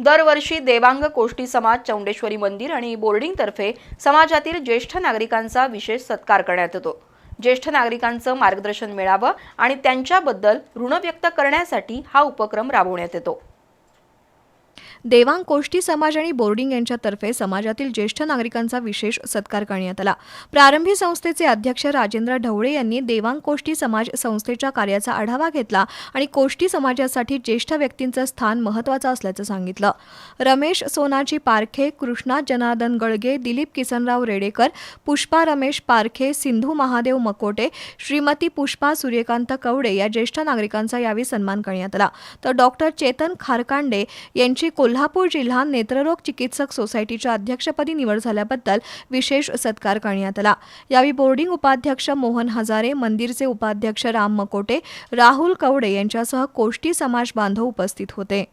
दरवर्षी देवांग कोष्टी समाज चौंडेश्वरी मंदिर आणि बोर्डिंगतर्फे समाजातील ज्येष्ठ नागरिकांचा विशेष सत्कार करण्यात येतो. ज्येष्ठ नागरिकांचं मार्गदर्शन मिळावं आणि त्यांच्याबद्दल ऋण व्यक्त करण्यासाठी हा उपक्रम राबवण्यात येतो. देवांग कोष्टी समाज आणि बोर्डिंग यांच्यातर्फे समाजातील ज्येष्ठ नागरिकांचा विशेष सत्कार करण्यात आला. प्रारंभी संस्थेचे अध्यक्ष राजेंद्र ढवळे यांनी देवांग कोष्टी समाज संस्थेच्या कार्याचा आढावा घेतला आणि कोष्टी समाजासाठी ज्येष्ठ व्यक्तींचं स्थान महत्त्वाचं असल्याचं सांगितलं. रमेश सोनाजी पारखे कृष्णा जनार्दन गळगे दिलीप किसनराव रेडेकर पुष्पा रमेश पारखे सिंधू महादेव मकोटे श्रीमती पुष्पा सूर्यकांत कवडे या ज्येष्ठ नागरिकांचा यावेळी सन्मान करण्यात आला. तर डॉक्टर चेतन खारकांडे यांची कोल्हापूर जिल्हा नेत्ररोग चिकित्सक सोसायटीच्या अध्यक्षपदी निवड झाल्याबद्दल विशेष सत्कार करण्यात आला. यावेळी बोर्डिंग उपाध्यक्ष मोहन हजारे मंदिरचे उपाध्यक्ष राम मकोटे राहुल कवडे यांच्यासह कोष्टी समाज बांधव उपस्थित होते.